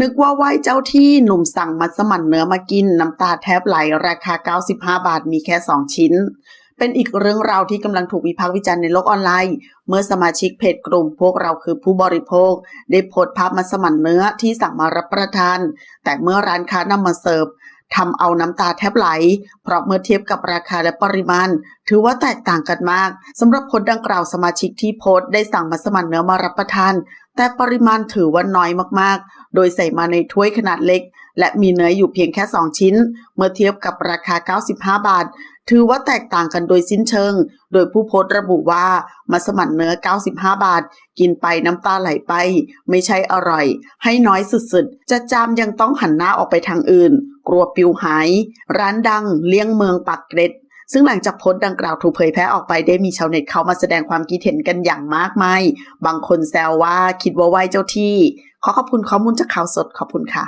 นึกว่าไหว้เจ้าที่หนุ่มสั่งมัสมั่นเนื้อมากินน้ำตาแทบไหลราคา 95 บาทมีแค่ 2 ชิ้น เป็นอีกเรื่องราวที่กำลังถูกวิพากษ์วิจารณ์ในโลกออนไลน์ เมื่อสมาชิกเพจกลุ่มพวกเราคือผู้บริโภค ได้โพสต์ภาพมัสมั่นเนื้อที่สั่งมารับประทาน แต่เมื่อร้านค้านำมาเสิร์ฟ ทำเอาน้ำตาแทบไหล เพราะเมื่อเทียบกับราคาและปริมาณ ถือว่าแตกต่างกันมากสำหรับคนดังกล่าวสมาชิกที่โพสต์ได้สั่งมัสมั่นเนื้อมารับประทาน แต่ปริมาณถือว่าน้อยมากๆ โดยใส่มาในถ้วยขนาดเล็ก และมีเนื้ออยู่เพียงแค่ 2 ชิ้น เมื่อเทียบกับราคา 95 บาท ถือว่าแตกต่างกันโดยสิ้นเชิง โดยผู้โพสต์ระบุว่ามัสมั่นเนื้อ 95 บาท กินไปน้ำตาไหลไป ไม่ใช่อร่อย ให้น้อยสุดๆ จะจามยังต้องหันหน้าออกไปทางอื่น กลัวปิวหาย ร้านดังเลี้ยงเมืองปักเกร็ด ซึ่งหลังจากโพสต์ดังกล่าวถูกเผยแพร่ออกไปได้มีชาวเน็ตเข้ามาแสดงความคิดเห็นกันอย่างมากมาย บางคนแซวว่าคิดว่าไหวเจ้าที่ ขอขอบคุณข้อมูลจากข่าวสดขอบคุณค่ะ